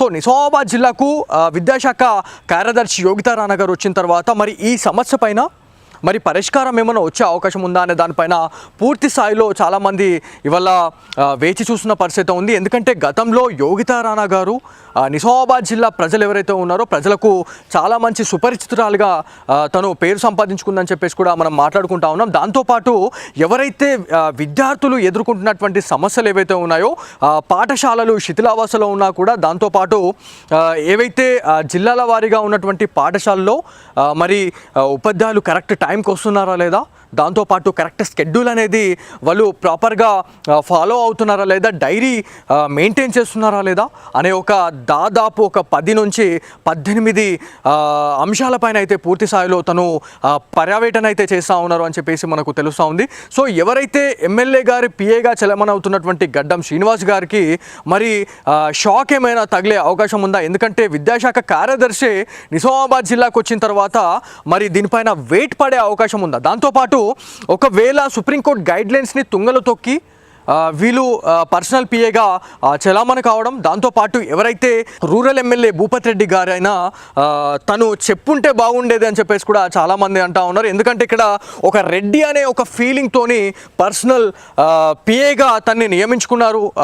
So Nizamabad జిల్లాకు విద్యాశాఖ కార్యదర్శి యోగితారాణ గారు వచ్చిన తర్వాత మరి ఈ సమస్య పైన మరి పరిష్కారం ఏమైనా వచ్చే అవకాశం ఉందా అనే దానిపైన పూర్తి స్థాయిలో చాలామంది ఇవాళ వేచి చూస్తున్న పరిస్థితి ఉంది. ఎందుకంటే గతంలో యోగితా రాణా గారు నిజామాబాద్ జిల్లా ప్రజలు ఎవరైతే ఉన్నారో ప్రజలకు చాలా మంచి సుపరిచితురాలుగా తను పేరు సంపాదించుకుందని చెప్పేసి కూడా మనం మాట్లాడుకుంటా ఉన్నాం. దాంతోపాటు ఎవరైతే విద్యార్థులు ఎదుర్కొంటున్నటువంటి సమస్యలు ఏవైతే ఉన్నాయో పాఠశాలలు శిథిలావాసలో ఉన్నా కూడా దాంతోపాటు ఏవైతే జిల్లాల వారీగా ఉన్నటువంటి పాఠశాలలో మరి ఉపాధ్యాయులు కరెక్ట్ టైం టైంకి వస్తున్నారా లేదా? దాంతోపాటు కరెక్ట్ స్కెడ్యూల్ అనేది వాళ్ళు ప్రాపర్గా ఫాలో అవుతున్నారా లేదా డైరీ మెయింటైన్ చేస్తున్నారా లేదా అనే ఒక దాదాపు ఒక పది నుంచి పద్దెనిమిది అంశాలపైన అయితే పూర్తి స్థాయిలో తను పర్యవేటన అయితే చేస్తూ ఉన్నారు అని చెప్పేసి మనకు తెలుస్తూ ఉంది. సో ఎవరైతే ఎమ్మెల్యే గారి పిఏగా చలమనవుతున్నటువంటి గడ్డం శ్రీనివాస్ గారికి మరి షాక్ ఏమైనా తగిలే అవకాశం ఉందా? ఎందుకంటే విద్యాశాఖ కార్యదర్శి నిజామాబాద్ జిల్లాకు వచ్చిన తర్వాత మరి దీనిపైన వెయిట్ పడే అవకాశం ఉందా? దాంతోపాటు ఒకవేళ సుప్రీంకోర్టు గైడ్ లైన్స్ని తుంగలు తొక్కి వీళ్ళు పర్సనల్ పిఏగా చలామణి కావడం దాంతోపాటు ఎవరైతే రూరల్ ఎమ్మెల్యే భూపత్ రెడ్డి గారైనా తను చెప్పుంటే బాగుండేది అని చెప్పేసి కూడా చాలామంది అంటా ఉన్నారు. ఎందుకంటే ఇక్కడ ఒక రెడ్డి అనే ఒక ఫీలింగ్తోని పర్సనల్ పిఏగా తన్ని నియమించుకున్నారు.